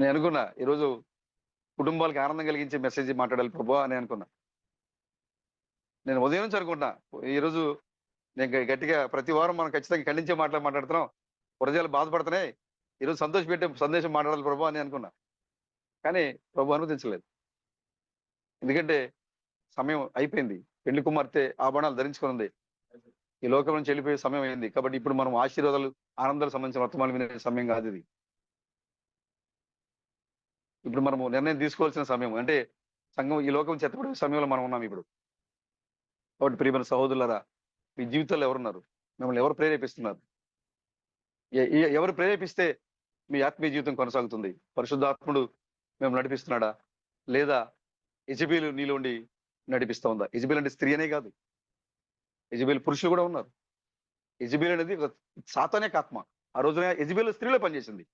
నేను అనుకున్నా ఈరోజు కుటుంబాలకు ఆనందం కలిగించే మెసేజ్ మాట్లాడాలి ప్రభు అని అనుకున్నా. నేను ఉదయం నుంచి అనుకుంటున్నా ఈరోజు నేను గట్టిగా ప్రతి వారం మనం ఖచ్చితంగా ఖండించే మాటలు మాట్లాడుతున్నాం. ప్రజలు బాధపడుతున్నాయి. ఈరోజు సంతోష పెట్టే సందేశం మాట్లాడాలి ప్రభు అని అనుకున్నా. కానీ ప్రభు అనుమతించలేదు. ఎందుకంటే సమయం అయిపోయింది. పెళ్ళి కుమార్తె ఆభరణాలు ఉంది ఈ లోకం నుంచి వెళ్ళిపోయే సమయం అయింది. కాబట్టి ఇప్పుడు మనం ఆశీర్వాదాలు ఆనందాలు సంబంధించిన వర్తమానం వినే సమయం కాదు ఇది. ఇప్పుడు మనము నిర్ణయం తీసుకోవాల్సిన సమయం అంటే సంఘం ఈ లోకం చెత్తపడే సమయంలో మనం ఉన్నాం ఇప్పుడు. కాబట్టి ప్రియమైన సహోదరులరా మీ జీవితాల్లో ఎవరున్నారు? మిమ్మల్ని ఎవరు ప్రేరేపిస్తున్నారు? ఎవరు ప్రేరేపిస్తే మీ ఆత్మీయ జీవితం కొనసాగుతుంది? పరిశుద్ధాత్ముడు మేము నడిపిస్తున్నాడా? లేదా యజబీలు నీలో ఉండి నడిపిస్తూ ఉందా? యజబీల్ అంటే స్త్రీ అనే కాదు. యజబీల్ పురుషులు కూడా ఉన్నారు. యజబీల్ అనేది ఒక ఆత్మ. ఆ రోజున యజబీల్ స్త్రీలో పనిచేసింది.